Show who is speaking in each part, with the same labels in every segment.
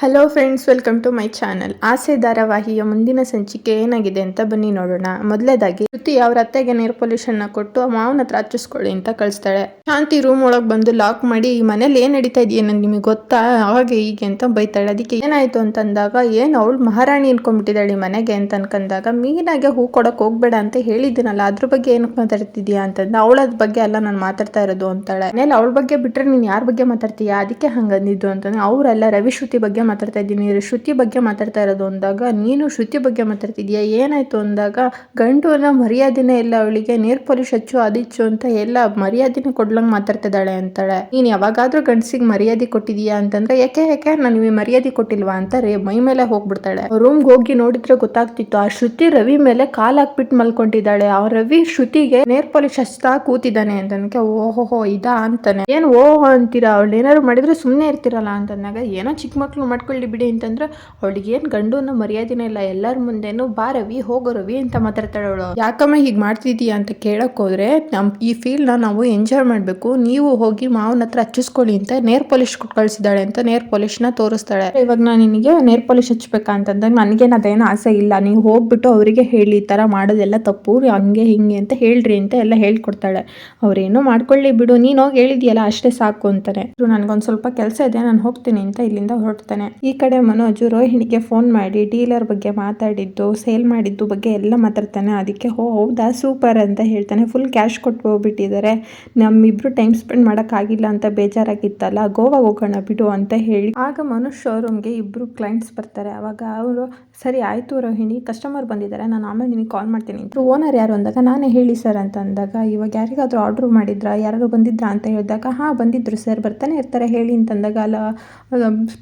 Speaker 1: Hello friends welcome to my channel Aase ಧಾರಾವಾಹಿಯ ಮುಂದಿನ ಸಂಚಿಕೆ ಏನಾಗಿದೆ ಅಂತ ಬನ್ನಿ ನೋಡೋಣ. ಮೊದಲೇದಾಗಿ, ಶ್ರುತಿ ಅವ್ರ ಅತ್ತೆಗೆ ನೇರ್ ಪೊಲ್ಯೂಷನ್ನ ಕೊಟ್ಟು ಮಾವನ ಹತ್ರ ಹಚ್ಚಿಸ್ಕೊಳ್ಳಿ ಅಂತ ಕಳಿಸ್ತಾಳೆ. ಶಾಂತಿ ರೂಮ್ ಒಳಗೆ ಬಂದು ಲಾಕ್ ಮಾಡಿ, ಈ ಮನೇಲಿ ಏನ್ ನಡೀತಾ ಇದೆಯೇನು ನಿಮಗೆ ಗೊತ್ತಾ? ಹಾಗೆ ಹೀಗೆ ಅಂತ ಬೈತಾಳೆ. ಅದಕ್ಕೆ ಏನಾಯ್ತು ಅಂತಂದಾಗ, ಏನ್ ಅವಳು ಮಹಾರಾಣಿ ಅನ್ಕೊಂಡ್ಬಿಟ್ಟಿದ್ದಾಳೆ ಈ ಮನೆಗೆ ಅಂತ ಅನ್ಕೊಂಡಾಗ ಮೀನಾಗೆ ಹೂ ಕೊಡಕ್ ಹೋಗ್ಬೇಡ ಅಂತ ಹೇಳಿದ್ದೀನಲ್ಲ, ಅದ್ರ ಬಗ್ಗೆ ಏನಕ್ಕೆ ಮಾತಾಡ್ತಿದ್ಯಾ? ಅಂತಂದ, ಅವಳದ ಬಗ್ಗೆ ಅಲ್ಲ, ನಾನು ಮಾತಾಡ್ತಾ ಇರೋದು ಅಂತಾಳೆ. ಮನೇಲಿ ಅವಳ ಬಗ್ಗೆ ಬಿಟ್ರೆ ನೀನ್ ಯಾರ ಬಗ್ಗೆ ಮಾತಾಡ್ತೀಯಾ? ಅದಕ್ಕೆ ಹಂಗಂದಿದ್ದು ಅಂತಂದ್ರೆ ಅವರೆಲ್ಲ ರವಿ ಶ್ರುತಿ ಬಗ್ಗೆ ಮಾತಾಡ್ತಾ ಇದ್ದೀನಿ. ಶ್ರುತಿ ಬಗ್ಗೆ ಮಾತಾಡ್ತಾ ಇರೋದು ಅಂದಾಗ, ನೀನು ಶ್ರುತಿ ಬಗ್ಗೆ ಮಾತಾಡ್ತಿದ್ಯಾ? ಏನಾಯ್ತು ಅಂದಾಗ ಗಂಡುನ ಮರ್ಯಾದೆನೇ ಇಲ್ಲ ಅವಳಿಗೆ, ನೇರ್ ಪಾಲಿಶ್ ಹಚ್ಚು ಅದಿಚ್ಚು ಅಂತ ಎಲ್ಲ ಮರ್ಯಾದೆನೇ ಕೊಡ್ಲಂಗ್ ಮಾತಾಡ್ತಿದ್ದಾಳೆ ಅಂತಾಳೆ. ನೀನ್ ಯಾವಾಗಾದ್ರೂ ಗಂಡಸಿಗೆ ಮರ್ಯಾದೆ ಕೊಟ್ಟಿದೀಯಾ ಅಂತಂದ್ರೆ, ಯಾಕೆ ಯಾಕೆ? ನಾನು ನಿಮಗೆ ಮರ್ಯಾದೆ ಕೊಟ್ಟಿಲ್ವಾ ಅಂತ ರೇ ಮೈ ಮೇಲೆ ಹೋಗ್ಬಿಡ್ತಾಳೆ. ರೂಮ್ಗೆ ಹೋಗಿ ನೋಡಿದ್ರೆ ಗೊತ್ತಾಗ್ತಿತ್ತು, ಆ ಶ್ರುತಿ ರವಿ ಮೇಲೆ ಕಾಲ್ ಹಾಕ್ಬಿಟ್ಟು ಮಲ್ಕೊಂಡಿದ್ದಾಳೆ. ಆ ರವಿ ಶ್ರುತಿಗೆ ನೇರ್ ಪಾಲಿಶ್ ಹಚ್ತಾ ಕೂತಿದ್ದಾನೆ ಅಂತನಕ್ಕೆ ಓಹೋಹೋ, ಇದಾ ಅಂತಾನೆ. ಏನ್ ಓಹೋ ಅಂತೀರಾ? ಅವಳು ಏನಾದ್ರು ಮಾಡಿದ್ರೆ ಸುಮ್ಮನೆ ಇರ್ತಿರಲ್ಲ ಅಂತಂದಾಗ, ಏನೋ ಚಿಕ್ಕ ಮಕ್ಳು ಮಾಡ್ಕೊಳ್ಳಿ ಬಿಡಿ ಅಂತಂದ್ರೆ ಅವಳಿಗೆ ಏನು ಅನ್ನೋ ಮರ್ಯಾದೆನೇ ಇಲ್ಲ, ಎಲ್ಲರ ಮುಂದೆನು ಬಾ ರವಿ, ಹೋಗೋ ರವಿ ಅಂತ ಮಾತಾಡ್ತಾಳೆ ಅವಳು. ಯಾಕಮ್ಮ ಹೀಗೆ ಮಾಡ್ತಿದೀಯ ಅಂತ ಕೇಳಕ್ ಹೋದ್ರೆ ನಮ್ ಈ ಫೀಲ್ನ ನಾವು ಎಂಜಾಯ್ ಮಾಡ್ಬೇಕು, ನೀವು ಹೋಗಿ ಮಾವನ ಹತ್ರ ಹಚ್ಚಿಸ್ಕೊಳ್ಳಿ ಅಂತ ನೇರ್ ಪಾಲಿಶ್ ಕಳ್ಸಿದಾಳೆ ಅಂತ ನೇರ್ ಪಾಲಿಶ್ನ ತೋರಿಸ್ತಾಳೆ. ಇವಾಗ ನಾನು ನಿನಗೆ ನೇರ್ ಪಾಲಿಶ್ ಹಚ್ಬೇಕಾ ಅಂತಂದ್ರೆ ನನಗೇನು ಅದೇನು ಆಸೆ ಇಲ್ಲ, ನೀವು ಹೋಗ್ಬಿಟ್ಟು ಅವರಿಗೆ ಹೇಳಿ ಈ ತರ ಮಾಡೋದೆಲ್ಲ ತಪ್ಪು, ಹಂಗೆ ಹಿಂಗೆ ಅಂತ ಹೇಳ್ರಿ ಅಂತ ಎಲ್ಲ ಹೇಳ್ಕೊಡ್ತಾಳೆ. ಅವ್ರೇನೋ ಮಾಡ್ಕೊಳ್ಳಿ ಬಿಡು, ನೀನು ಹೋಗಿ ಹೇಳಿದ್ಯಲ್ಲ ಅಷ್ಟೇ ಸಾಕು ಅಂತಾನೆ. ನನಗೊಂದು ಸ್ವಲ್ಪ ಕೆಲಸ ಇದೆ, ನಾನು ಹೋಗ್ತೀನಿ ಅಂತ ಇಲ್ಲಿಂದ ಹೊರಡ್ತಾನೆ. ಈ ಕಡೆ ಮನೋಜು ರೋಹಿಣಿಗೆ ಫೋನ್ ಮಾಡಿ ಡೀಲರ್ ಬಗ್ಗೆ ಮಾತಾಡಿದ್ದು ಸೇಲ್ ಮಾಡಿದ್ದು ಬಗ್ಗೆ ಎಲ್ಲ ಮಾತಾಡ್ತಾನೆ. ಅದಕ್ಕೆ ಹೋ ಹೌದಾ? ಸೂಪರ್ ಅಂತ ಹೇಳ್ತಾನೆ. ಫುಲ್ ಕ್ಯಾಶ್ ಕೊಟ್ಟು ಹೋಗ್ಬಿಟ್ಟಿದ್ದಾರೆ. ನಮ್ಮಿಬ್ರು ಟೈಮ್ ಸ್ಪೆಂಡ್ ಮಾಡೋಕ್ಕಾಗಿಲ್ಲ ಅಂತ ಬೇಜಾರಾಗಿತ್ತಲ್ಲ ಗೋವಾಗ ಹೋಗೋಣ ಬಿಡು ಅಂತ ಹೇಳಿ. ಆಗ ಮನೋಜ್ ಶೋರೂಮ್ಗೆ ಇಬ್ಬರು ಕ್ಲೈಂಟ್ಸ್ ಬರ್ತಾರೆ. ಅವಾಗ ಅವರು, ಸರಿ ಆಯಿತು ರೋಹಿಣಿ ಕಸ್ಟಮರ್ ಬಂದಿದ್ದಾರೆ. ನಾನು ಆಮೇಲೆ ನಿಮಗೆ ಕಾಲ್ ಮಾಡ್ತೀನಿ. ಅಂತ ಓನರ್ ಯಾರು? ಅಂದಾಗ, ನಾನೇ ಹೇಳಿ ಸರ್ ಅಂತ ಅಂದಾಗ, ಇವಾಗ ಯಾರಿಗಾದ್ರೂ ಆರ್ಡ್ರ್ ಮಾಡಿದ್ರಾ? ಯಾರಾದರೂ ಬಂದಿದ್ರಾ? ಅಂತ ಹೇಳಿದಾಗ, ಹಾಂ, ಬಂದಿದ್ರು ಸರ್ ಬರ್ತಾನೆ ಇರ್ತಾರೆ. ಹೇಳಿ ಅಂತಂದಾಗ ಅಲ್ಲ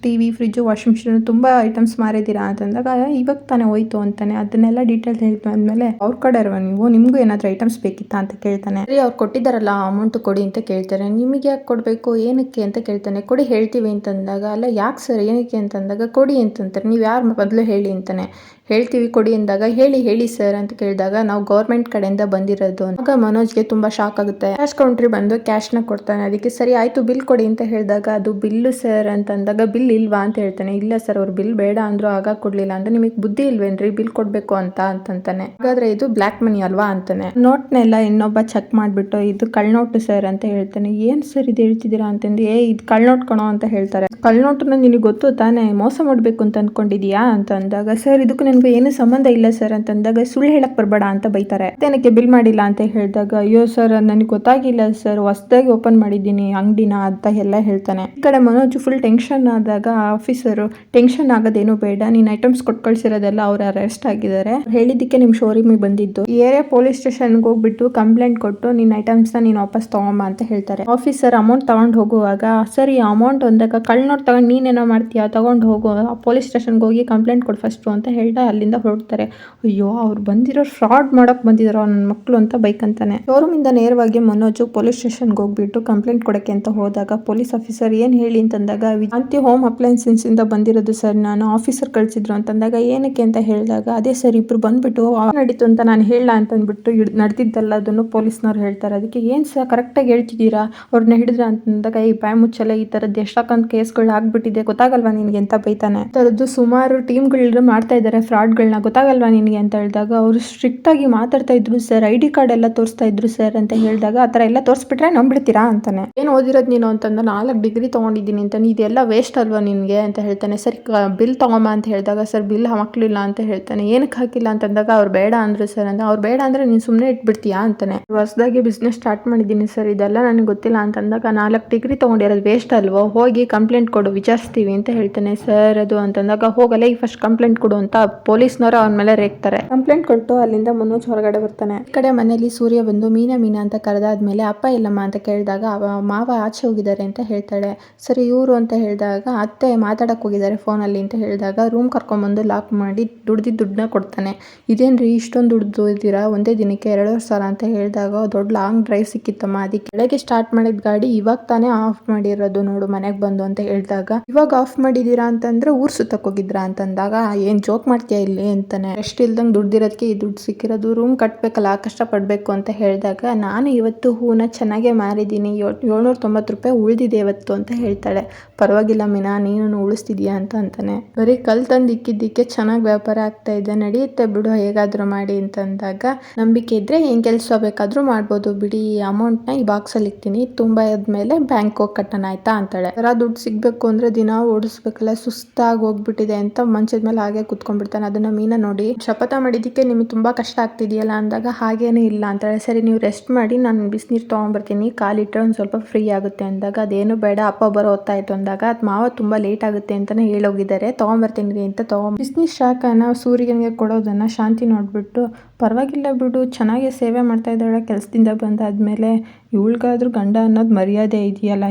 Speaker 1: T V fridge washing machine ತುಂಬ ಐಟಮ್ಸ್ ಮಾರಿದ್ದೀರಾ ಅಂತಂದಾಗ ಇವಾಗ ತಾನೇ ಹೋಯ್ತು ಅಂತಾನೆ. ಅದನ್ನೆಲ್ಲ ಡೀಟೇಲ್ಸ್ ಹೇಳಿದ್ಮೇಲೆ ಅವ್ರ ಕಡೆ ಇರುವ ನೀವು? ನಿಮಗೂ ಏನಾದರೂ ಐಟಮ್ಸ್ ಬೇಕಿತ್ತಾ ಅಂತ ಕೇಳ್ತಾನೆ. ಸರಿ, ಅವ್ರು ಕೊಟ್ಟಿದ್ದಾರಲ್ಲ ಅಮೌಂಟ್ ಕೊಡಿ ಅಂತ ಕೇಳ್ತಾರೆ. ನಿಮಗೆ ಯಾಕೆ ಕೊಡಬೇಕು? ಏನಕ್ಕೆ? ಅಂತ ಕೇಳ್ತಾನೆ. ಕೊಡಿ, ಹೇಳ್ತೀವಿ ಅಂತಂದಾಗ, ಅಲ್ಲ, ಯಾಕೆ ಸರ್? ಏನಕ್ಕೆ? ಅಂತಂದಾಗ, ಕೊಡಿ ಅಂತಂತಾರೆ. ನೀವು ಯಾರು ಮೊದಲು ಹೇಳಿ ಅಂತಾನೆ. ಹೇಳ್ತೀವಿ, ಕೊಡಿ ಅಂದಾಗ, ಹೇಳಿ ಹೇಳಿ ಸರ್ ಅಂತ ಕೇಳಿದಾಗ, ನಾವು ಗೌರ್ಮೆಂಟ್ ಕಡೆಯಿಂದ ಬಂದಿರೋದು. ಆಗ ಮನೋಜ್ಗೆ ತುಂಬಾ ಶಾಕ್ ಆಗುತ್ತೆ. ಕ್ಯಾಶ್ ಕೌಂಟ್ರಿ ಬಂದು ಕ್ಯಾಶ್ನ ಕೊಡ್ತಾನೆ. ಅದಕ್ಕೆ, ಸರಿ, ಆಯ್ತು ಬಿಲ್ ಕೊಡಿ ಅಂತ ಹೇಳಿದಾಗ, ಅದು ಬಿಲ್ಲು ಸರ್ ಅಂತ ಅಂದಾಗ ಬಿಲ್ ಇಲ್ವಾ? ಅಂತ ಹೇಳ್ತಾನೆ, ಇಲ್ಲ ಸರ್, ಅವ್ರು ಬಿಲ್ ಬೇಡ ಅಂದ್ರು ಆಗ ಕೊಡ್ಲಿಲ್ಲ ಅಂದ್ರೆ ನಿಮಗೆ ಬುದ್ಧಿ ಇಲ್ವೇನ್ರಿ? ಬಿಲ್ ಕೊಡ್ಬೇಕು ಅಂತ ಅಂತಂತಾನೆ. ಹಾಗಾದ್ರೆ ಇದು ಬ್ಲಾಕ್ ಮನಿ ಅಲ್ವಾ? ಅಂತಾನೆ. ನೋಟ್ನೆಲ್ಲ ಇನ್ನೊಬ್ಬ ಚೆಕ್ ಮಾಡ್ಬಿಟ್ಟು, ಇದು ಕಳ್ನೋಟು ಸರ್ ಅಂತ ಹೇಳ್ತಾನೆ. ಏನ್ ಸರ್ ಇದು ಹೇಳ್ತಿದ್ದೀರಾ? ಅಂತಂದು, ಏ, ಇದು ಕಳ್ನೋಟ್ ಕಣೋ ಅಂತ ಹೇಳ್ತಾರೆ. ಕಳ್ನೋಟನ್ನ ನಿನಗೆ ಗೊತ್ತು, ತಾನೇ ಮೋಸ ಮಾಡ್ಬೇಕು ಅಂತ ಅನ್ಕೊಂಡಿದ್ಯಾ? ಅಂತ ಅಂದಾಗ, ಸರ್, ಇದಕ್ಕೂ ನನಗೆ ಏನು ಸಂಬಂಧ ಇಲ್ಲ ಸರ್ ಅಂತ ಅಂದಾಗ, ಸುಳ್ಳು ಹೇಳಕ್ ಬರಬೇಡ ಅಂತ ಬೈತಾರೆ. ಏನಕ್ಕೆ ಬಿಲ್ ಮಾಡಿಲ್ಲ ಅಂತ ಹೇಳಿದಾಗ, ಅಯ್ಯೋ ಸರ್ ನನಗೆ ಗೊತ್ತಾಗಿಲ್ಲ ಸರ್, ಹೊಸದಾಗಿ ಓಪನ್ ಮಾಡಿದ್ದೀನಿ ಅಂಗಡಿನ ಅಂತ ಎಲ್ಲ ಹೇಳ್ತಾನೆ. ಈ ಕಡೆ ಮನೋಜ್ ಫುಲ್ ಟೆನ್ಷನ್ ಆದಾಗ ಆಫೀಸರು ಟೆನ್ಷನ್ ಆಗೋದೇನು ಬೇಡ, ನೀನ್ ಐಟಮ್ಸ್ ಕೊಟ್ಟು ಕಳ್ಸಿರೋದೆಲ್ಲ ಅವ್ರು ಅರೆಸ್ಟ್ ಆಗಿದ್ದಾರೆ. ಹೇಳಿದ್ದಕ್ಕೆ ನಿಮ್ ಶೋರೂಮಿಗೆ ಬಂದಿದ್ದು. ಏರಿಯಾ ಪೊಲೀಸ್ ಸ್ಟೇಷನ್ಗೆ ಹೋಗ್ಬಿಟ್ಟು ಕಂಪ್ಲೇಂಟ್ ಕೊಟ್ಟು ನಿನ್ ಐಟಮ್ಸ್ನ ನೀನು ವಾಪಸ್ ತಗೊಂಬ ಅಂತ ಹೇಳ್ತಾರೆ. ಆಫೀಸರ್ ಅಮೌಂಟ್ ತಗೊಂಡ್ ಹೋಗುವಾಗ, ಸರಿ ಅಮೌಂಟ್ ಒಂದಾಗ ಕಳ್ ನೋಡ್ ತಗೊಂಡ್ ತಗೊಂಡು ನೀನೇನೋ ಮಾಡ್ತೀಯಾ? ತಗೊಂಡು ಹೋಗು. ಪೊಲೀಸ್ ಸ್ಟೇಷನ್ಗೆ ಹೋಗಿ ಕಂಪ್ಲೇಂಟ್ ಕೊಡ್ ಫಸ್ಟು ಅಂತ ಹೇಳ್ತಾ ಅಲ್ಲಿಂದ ಹೊರಡ್ತಾರೆ. ಅಯ್ಯೋ, ಅವ್ರು ಬಂದಿರೋ ಫ್ರಾಡ್ ಮಾಡಕ್ ಬಂದಿದಾರೋ ನನ್ನ ಮಕ್ಕಳು ಅಂತ ಬೈಕ್ ಅಂತಾನೆ ಶೋರೂಮ್ ಇಂದ ನೇರವಾಗಿ ಮನೋಜು ಪೊಲೀಸ್ ಸ್ಟೇಷನ್ಗೆ ಹೋಗ್ಬಿಟ್ಟು ಕಂಪ್ಲೇಂಟ್ ಕೊಡಕ್ಕೆ ಅಂತ ಹೋದಾಗ ಪೊಲೀಸ್ ಆಫೀಸರ್ ಏನ್ ಹೇಳಿ? ಅಂತಂದಾಗ ವಿಜಾಂತಿ ಹೋಮ್ ಅಪ್ಲೈನ್ಸಸ್ ಇಂದ ಬಂದಿರೋದು ಸರ್ ನಾನು ಆಫೀಸರ್ ಕಳ್ಸಿದ್ರು ಅಂತಂದಾಗ ಏನಕ್ಕೆ ಅಂತ ಹೇಳಿದಾಗ, ಅದೇ ಸರ್ ಇಬ್ರು ಬಂದ್ಬಿಟ್ಟು ನಡೀತು ಅಂತ ನಾನು ಹೇಳ ಅಂತ ಅಂದ್ಬಿಟ್ಟು ನಡೆದಿದ್ದಲ್ಲ ಅದನ್ನು ಪೊಲೀಸ್ನವ್ರು ಹೇಳ್ತಾರೆ. ಅದಕ್ಕೆ ಏನ್ ಸರ್ ಕರೆಕ್ಟಾಗಿ ಹೇಳ್ತಿದ್ದೀರಾ? ಅವ್ರನ್ನ ಹಿಡಿದ್ರ ಅಂತಂದಾಗ ಈ ಬಾಯ್ ಮುಚ್ಚಲ್ಲ, ಈ ತರದ್ದು ಎಷ್ಟಕ್ಕೊಂದು ಕೇಸ್ಗಳು ಆಗ್ಬಿಟ್ಟಿದೆ, ಗೊತ್ತಾಗಲ್ವಾ ನಿನಗೆ ಅಂತ ಬೈತಾನೆ. ಥರದ್ದು ಸುಮಾರು ಟೀಮ್ಗಳು ಮಾಡ್ತಾ ಇದ್ದಾರೆ ಫ್ರಾಡ್ಗಳನ್ನ ಗೊತ್ತಾಗಲ್ವಾ ನಿನಗೆ? ಅಂತ ಹೇಳಿದಾಗ, ಅವರು ಸ್ಟ್ರಿಕ್ಟ್ ಆಗಿ ಮಾತಾಡ್ತಾ ಇದ್ರು ಸರ್ ಐ ಡಿ ಕಾರ್ಡ್ ಎಲ್ಲ ತೋರಿಸ್ತಾ ಇದ್ರು ಸರ್ ಅಂತ ಹೇಳಿದಾಗ, ಆ ಥರ ಎಲ್ಲ ತೋರಿಸ್ಬಿಟ್ರೆ ನಂಬಿಡ್ತೀರಾ? ಅಂತಾನೆ. ಏನು ಓದಿರೋದು ನೀನು? ಅಂತಂದ್ರೆ ನಾಲ್ಕು ಡಿಗ್ರಿ ತೊಗೊಂಡಿದ್ದೀನಿ ಅಂತ ಇದೆಲ್ಲ ವೇಸ್ಟ್ ಅಲ್ವಾ ನಿನಗೆ? ಅಂತ ಹೇಳ್ತಾನೆ ಸರಿ ಬಿಲ್ ತೊಗೊಂಬ ಅಂತ ಹೇಳಿದಾಗ ಸರ್ ಬಿಲ್ ಹಾಕ್ಲಿಲ್ಲ ಅಂತ ಹೇಳ್ತಾನೆ ಏನಕ್ಕೆ ಹಾಕಿಲ್ಲ? ಅಂತಂದಾಗ ಅವ್ರು ಬೇಡ ಅಂದ್ರು ಸರ್ ಅಂತ ಅವ್ರು ಬೇಡ ಅಂದ್ರೆ ನೀನು ಸುಮ್ಮನೆ ಇಟ್ಬಿಡ್ತೀಯಾ? ಅಂತಾನೆ. ಹೊಸದಾಗಿ ಬಿಸ್ನೆಸ್ ಸ್ಟಾರ್ಟ್ ಮಾಡಿದ್ದೀನಿ ಸರ್ ಇದೆಲ್ಲ ನನಗೆ ಗೊತ್ತಿಲ್ಲ ಅಂತಂದಾಗ ನಾಲ್ಕು ಡಿಗ್ರಿ ತೊಗೊಂಡಿರೋದು ವೇಸ್ಟ್ ಅಲ್ವೋ ಹೋಗಿ ಕಂಪ್ಲೇಂಟ್ ಕೊಡು ವಿಚಾರಿಸ್ತೀವಿ ಅಂತ ಹೇಳ್ತಾನೆ ಸರ್ ಅದು ಅಂತಂದಾಗ ಹೋಗಲ್ಲ ಈ ಫಸ್ಟ್ ಕಂಪ್ಲೇಂಟ್ ಕೊಡು ಅಂತ ಪೊಲೀಸ್ನವರು ಅವನ ಮೇಲೆ ರೇಗ್ತಾರೆ. ಕಂಪ್ಲೇಂಟ್ ಕೊಟ್ಟು ಅಲ್ಲಿಂದ ಮನೋಜ್ ಹೊರಗಡೆ ಬರ್ತಾನೆ. ಈ ಕಡೆ ಮನೇಲಿ ಸೂರ್ಯ ಬಂದು ಮೀನಾ ಮೀನಾ ಅಂತ ಕರೆದಾದ್ಮೇಲೆ ಅಪ್ಪ ಇಲ್ಲಮ್ಮ ಅಂತ ಕೇಳಿದಾಗ ಅವ ಮಾವ ಆಚೆ ಹೋಗಿದ್ದಾರೆ ಅಂತ ಹೇಳ್ತಾಳೆ. ಸರಿ ಇವರು ಅಂತ ಹೇಳಿದಾಗ ಅತ್ತೆ ಮಾತಾಡಕ್ ಹೋಗಿದ್ದಾರೆ ಫೋನಲ್ಲಿ ಅಂತ ಹೇಳಿದಾಗ ರೂಮ್ ಕರ್ಕೊಂಬಂದು ಲಾಕ್ ಮಾಡಿ ದುಡ್ದಿದ್ದ ದುಡ್ಡನ್ನ ಕೊಡ್ತಾನೆ. ಇದೇನ್ರಿ ಇಷ್ಟೊಂದು ದುಡ್ಡು ಇದ್ದೀರಾ ಒಂದೇ ದಿನಕ್ಕೆ ಎರಡೂವರೆ ಸಾವಿರ ಅಂತ ಹೇಳಿದಾಗ, ದೊಡ್ಡ ಲಾಂಗ್ ಡ್ರೈವ್ ಸಿಕ್ಕಿತ್ತಮ್ಮ. ಅದಕ್ಕೆ ಕೆಳಗೆ ಸ್ಟಾರ್ಟ್ ಮಾಡಿದ ಗಾಡಿ ಇವಾಗ ತಾನೇ ಆಫ್ ಮಾಡಿರೋದು ನೋಡು ಮನೆಗೆ ಬಂದು ಅಂತ ಹೇಳಿದಾಗ, ಇವಾಗ ಆಫ್ ಮಾಡಿದ್ದೀರಾ ಅಂತಂದ್ರೆ ಊರ್ ಸುತ್ತಕ್ಕೆ ಹೋಗಿದ್ರಾ? ಅಂತಂದಾಗ, ಏನ್ ಜೋಕ್ ಮಾಡ್ತೀಯಾ ಇಲ್ಲಿ? ಅಂತಾನೆ. ಎಷ್ಟು ಇಲ್ದಂಗೆ ದುಡ್ದಿರೋದಕ್ಕೆ ಈ ದುಡ್ಡು ಸಿಕ್ಕಿರೋದು ರೂಮ್ ಕಟ್ಟಬೇಕಲ್ಲ ಕಷ್ಟ ಪಡಬೇಕು ಅಂತ ಹೇಳಿದಾಗ, ನಾನು ಇವತ್ತು ಹೂನ ಚೆನ್ನಾಗೇ ಮಾರಿದ್ದೀನಿ. ಏಳ್ನೂರ ತೊಂಬತ್ತು ರೂಪಾಯಿ ಉಳಿದಿದೆ ಇವತ್ತು, ಅಂತ ಹೇಳ್ತಾಳೆ. ಪರವಾಗಿಲ್ಲ ಮೀನಾ, ನೀನು ಉಳಿಸ್ತಿದ್ಯಾ ಅಂತ ಅಂತಾನೆ. ಬರೀ ಕಲ್ ತಂದು ಇಕ್ಕಿದ್ದಕ್ಕೆ ಚೆನ್ನಾಗಿ ವ್ಯಾಪಾರ ಆಗ್ತಾ ಇದೆ, ನಡೆಯುತ್ತೆ ಬಿಡು, ಹೇಗಾದ್ರೂ ಮಾಡಿ ಅಂತ ಅಂದಾಗ, ನಂಬಿಕೆ ಇದ್ರೆ ಏನ್ ಕೆಲಸ ಬೇಕಾದ್ರೂ ಮಾಡ್ಬೋದು, ಬಿಡಿ ಅಮೌಂಟ್ನ ಈ ಬಾಕ್ಸ್ ಅಲ್ಲಿ ಇಕ್ತೀನಿ, ತುಂಬಾ ಆದ್ಮೇಲೆ ಬ್ಯಾಂಕ್ ಹೋಗಿ ಕಟ್ಟಣ ಆಯ್ತಾ ಅಂತಾಳೆ. ತರ ದುಡ್ಡು ಸಿಗ್ಬೇಕು ಅಂದ್ರೆ ದಿನ ಓಡಿಸ್ಬೇಕಲ್ಲ, ಸುಸ್ತಾಗಿ ಹೋಗ್ಬಿಟ್ಟಿದೆ ಅಂತ ಮಂಚದ ಮೇಲೆ ಹಾಗೆ ಕುತ್ಕೊಂಡ್ಬಿಡ್ತಾನೆ. ಅದನ್ನ ಮೀನಾ ನೋಡಿ, ಶಪಥ ಮಾಡಿದ್ದಕ್ಕೆ ನಿಮ್ಗೆ ತುಂಬಾ ಕಷ್ಟ ಆಗ್ತಿದೆಯಲ್ಲ ಅಂದಾಗ, ಹಾಗೇನೇ ಇಲ್ಲ ಅಂತಾಳೆ. ಸರಿ, ನೀವು ರೆಸ್ಟ್ ಮಾಡಿ, ನಾನು ಬಿಸಿನೀರು ತಗೊಂಡ್ಬರ್ತೀನಿ ಕಾಲಿಟ್ರೆ ಒಂದು ಸ್ವಲ್ಪ ಫ್ರೀ ಆಗುತ್ತೆ ಅಂದಾಗ, ಅದೇನು ಬೇಡ, ಅಪ್ಪ ಬರೋ ಹೊತ್ತಾಯ್ತು ಅಂದಾಗ, ಅದು ಮಾವ ತುಂಬಾ ಲೇಟ್ ಆಗುತ್ತೆ. ಅಂತಾನೆ ಹೇಳೋಗಿದ್ದಾರೆ. ತೊಗೊಂಬರ್ತೀನಿ ಅಂತ ತೊಗೊಂಡ್ ಬಿಸ್ನಿ ಶಾಖನ ಸೂರ್ಯನಿಗೆ ಕೊಡೋದನ್ನ ಶಾಂತಿ ನೋಡ್ಬಿಟ್ಟು ಪರವಾಗಿಲ್ಲ ಬಿಡು, ಚೆನ್ನಾಗಿ ಸೇವೆ ಮಾಡ್ತಾ ಇದ್ದಾಳೆ, ಕೆಲಸದಿಂದ ಬಂದಾದ್ಮೇಲೆ ಇವಳಿಗಾದ್ರೂ ಗಂಡ ಅನ್ನೋದು ಮರ್ಯಾದೆ ಇದೆಯಲ್ಲ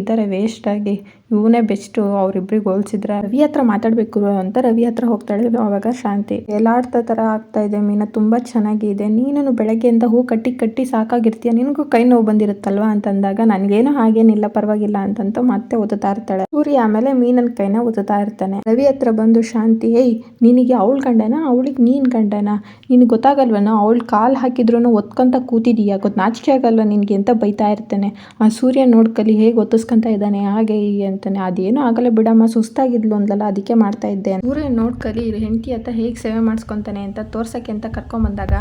Speaker 1: ಇದ್ದಾರೆ ವೇಸ್ಟ್ ಆಗಿ. ಇವನೇ ಬೆಸ್ಟು ಅವರಿಬ್ರಿಗೆ ಹೋಲಿಸಿದ್ರೆ. ರವಿ ಹತ್ರ ಮಾತಾಡಬೇಕು ಅಂತ ರವಿ ಹತ್ರ ಹೋಗ್ತಾಳೆ ಅವಾಗ ಶಾಂತಿ. ಎಲ್ಲಾಡ್ತಾ ತರ ಆಗ್ತಾ ಇದೆ, ಮೀನಾ ತುಂಬಾ ಚೆನ್ನಾಗಿದೆ. ನೀನು ಬೆಳಗ್ಗೆಯಿಂದ ಹೂ ಕಟ್ಟಿ ಕಟ್ಟಿ ಸಾಕಾಗಿರ್ತೀಯ, ನಿನಗೂ ಕೈ ನೋವು ಬಂದಿರುತ್ತಲ್ವಾ ಅಂತಂದಾಗ, ನನಗೇನು ಹಾಗೇನಿಲ್ಲ, ಪರವಾಗಿಲ್ಲ ಅಂತಂತ ಮತ್ತೆ ಓದುತ್ತಾ ಇರ್ತಾಳೆ. ಸೂರ್ಯ ಆಮೇಲೆ ಮೀನನ ಕೈನ ಓದುತ್ತಾ ಇರ್ತಾನೆ. ರವಿ ಹತ್ರ ಬಂದು, ಶಾಂತಿ, ಏಯ್, ನಿನಗೆ ಅವಳ ಗಂಡನ? ಅವಳಿಗೆ ನೀನ್ ಗಂಡನ? ನಿನಗೆ ಗೊತ್ತಾಗಲ್ವನ? ಅವಳು ಕಾಲು ಹಾಕಿದ್ರೂ ಒತ್ಕೊಂತ ಕೂತಿದೀಯ. ಗೊತ್ತು ನಾಚಿಕೆ ಆಗಲ್ವ ನಿನಗೆ ಅಂತ ಬೈತಾ ಇರ್ತಾನೆ. ಆ ಸೂರ್ಯ ನೋಡ್ಕಲಿ ಹೇಗೆ ಒತ್ತಿಸ್ಕೊಂತ ಇದ್ದಾನೆ, ಹಾಗೆ ಹೀಗೆ ಅಂತಾನೆ. ಅದೇನೋ ಆಗಲ್ಲ ಬಿಡಮ್ಮ, ಸುಸ್ತಾಗಿದ್ಲು ಅಂದ್ಲಲ್ಲ, ಅದಕ್ಕೆ ಮಾಡ್ತಾ ಇದ್ದೆ. ಸೂರ್ಯ ನೋಡ್ಕಲಿ ಹೆಂಡತಿ ಅಂತ ಹೇಗೆ ಸೇವೆ ಮಾಡಿಸ್ಕೊತಾನೆ ಅಂತ ತೋರ್ಸಕ್ಕೆ ಅಂತ ಕರ್ಕೊಂಬಂದಾಗ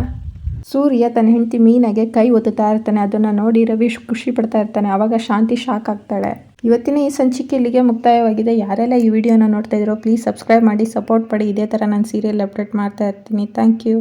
Speaker 1: ಸೂರ್ಯ ತನ್ನ ಹೆಂಡತಿ ಮೀನಾಗೆ ಕೈ ಒತ್ತುತ್ತಾ ಇರ್ತಾನೆ. ಅದನ್ನ ನೋಡಿ ರವಿ ಖುಷಿ ಪಡ್ತಾ ಇರ್ತಾನೆ. ಅವಾಗ ಶಾಂತಿ ಶಾಕ್ ಆಗ್ತಾಳೆ. ಇವತ್ತಿನ ಈ ಸಂಚಿಕೆ ಇಲ್ಲಿಗೆ ಮುಕ್ತಾಯವಾಗಿದೆ. ಯಾರೆಲ್ಲ ಈ ವಿಡಿಯೋನ ನೋಡ್ತಾ ಇದ್ರೋ, ಪ್ಲೀಸ್ ಸಬ್ಸ್ಕ್ರೈಬ್ ಮಾಡಿ, ಸಪೋರ್ಟ್ ಪಡಿ. ಇದೇ ಥರ ನಾನು ಸೀರಿಯಲ್ ಅಪ್ಡೇಟ್ ಮಾಡ್ತಾ ಇರ್ತೀನಿ. Thank you.